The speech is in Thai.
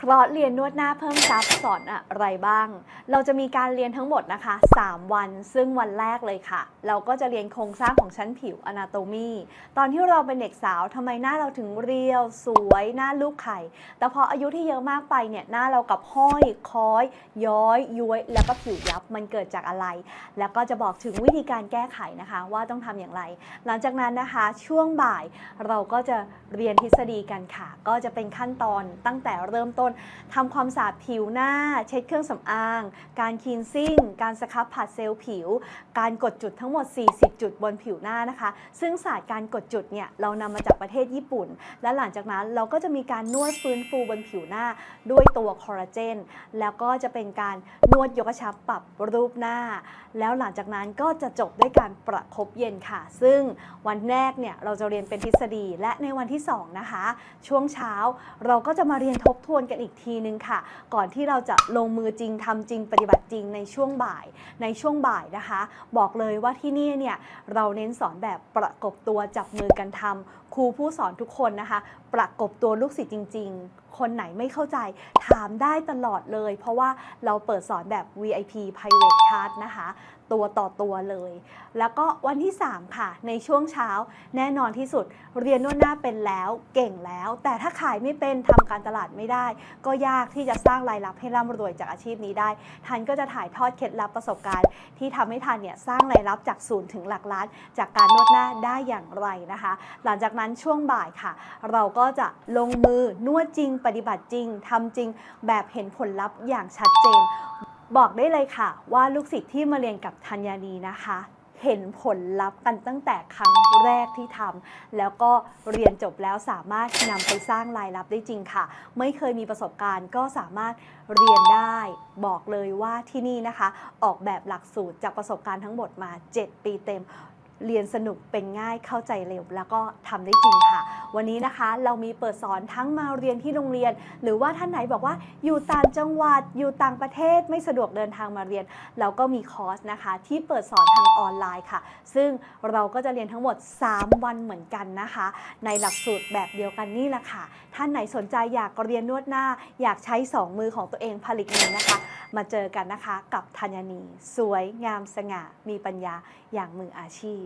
คลอร์สเรียนนวดหน้าเพิ่มซับสอนอะไรบ้าง เราจะมีการเรียนทั้งหมดนะคะ 3 วัน ซึ่งวันแรกเลยค่ะ เราก็จะเรียนโครงสร้างของชั้นผิว Anatomy ตอนที่เราเป็นเด็กสาวทำไมหน้าเราถึงเรียว สวย หน้าลูกไข่ แต่พออายุที่เยอะมากไปเนี่ย หน้าเรากับห้อย ค้อย ย้อย ย้วย แล้วก็ผิวยับ มันเกิดจากอะไร แล้วก็จะบอกถึงวิธีการแก้ไขนะคะ ว่าต้องทำอย่างไร หลังจากนั้นนะคะ ช่วงบ่ายเราก็จะเรียนทฤษฎีกันค่ะ ก็จะเป็นขั้นตอนตั้งแต่เริ่มต้นทำความสะอาดผิวหน้า เช็ดเครื่องสำอาง การคีนซิ่ง การสครับผัดเซลล์ผิว การกดจุดทั้งหมด 40 จุดบนผิวหน้านะคะ ซึ่งศาสตร์การกดจุดเนี่ยเรานำมาจากประเทศญี่ปุ่น และหลังจากนั้นเราก็จะมีการนวดฟื้นฟูบนผิวหน้าด้วยตัวคอลลาเจน แล้วก็จะเป็นการนวดยกกระชับปรับรูปหน้า แล้วหลังจากนั้นก็จะจบด้วยการประคบเย็นค่ะ ซึ่งวันแรกเนี่ยเราจะเรียนเป็นทฤษฎี และในวันที่2นะคะ ช่วงเช้าเราก็จะมาเรียนทบทวนกันอีกทีนึงค่ะ ก่อนที่เราจะลงมือจริงทำจริงปฏิบัติจริงในช่วงบ่าย ในช่วงบ่ายนะคะ บอกเลยว่าที่นี่เนี่ยเราเน้นสอนแบบประกบตัวจับมือกันทำครูผู้สอนทุกคนนะคะ ประกบตัวลูกศิษย์จริง ๆ คนไหนไม่เข้าใจ ถามได้ตลอดเลย เพราะว่าเราเปิดสอนแบบ VIP private class นะคะ ตัวต่อตัวเลย แล้วก็วันที่ 3 ค่ะ ในช่วงเช้าแน่นอนที่สุด เรียนนวดหน้าเป็นแล้วเก่งแล้ว แต่ถ้าขายไม่เป็นทำการตลาดไม่ได้ ก็ยากที่จะสร้างรายรับให้ร่ำรวยจากอาชีพนี้ได้ทันก็จะถ่ายทอดเคล็ดลับประสบการณ์ ที่ทำให้ทันเนี่ยสร้างรายรับจากศูนย์ถึงหลักล้าน จากการนวดหน้าได้อย่างไรนะคะ หลังจากนั้นช่วงบ่ายค่ะ เราก็จะลงมือนวดจริง ปฏิบัติจริงทำจริง แบบเห็นผลลัพธ์อย่างชัดเจน บอกได้เลยค่ะ ว่าลูกศิษย์ที่มาเรียนกับธัญญานีนะคะเห็นผลลัพธ์กันตั้งแต่ครั้งแรกที่ทำแล้วก็เรียนจบแล้วสามารถนำไปสร้างรายรับได้จริงค่ะ ไม่เคยมีประสบการณ์ก็สามารถเรียนได้บอกเลยว่าที่นี่นะคะ ออกแบบหลักสูตรจากประสบการณ์ทั้งหมดมา 7 ปีเต็ม เรียนสนุกเป็นง่ายเข้าใจเร็ว แล้วก็ทำได้จริงค่ะ วันนี้นะคะเรามีเปิดสอนทั้งมาเรียนที่โรงเรียน หรือว่าท่านไหนบอกว่าอยู่ต่างจังหวัดอยู่ต่างประเทศไม่สะดวกเดินทางมาเรียน เราก็มีคอร์สนะคะที่เปิดสอนทางออนไลน์ค่ะ ซึ่งเราก็จะเรียนทั้งหมด 3 วันเหมือนกันนะคะ ในหลักสูตรแบบเดียวกันนี่แหละค่ะ ท่านไหนสนใจอยากเรียนนวดหน้า อยากใช้ 2 มือของตัวเองผลิตเองนะคะ มาเจอกันนะคะกับธัญนี สวยงามสง่ามีปัญญาอย่างมืออาชีพ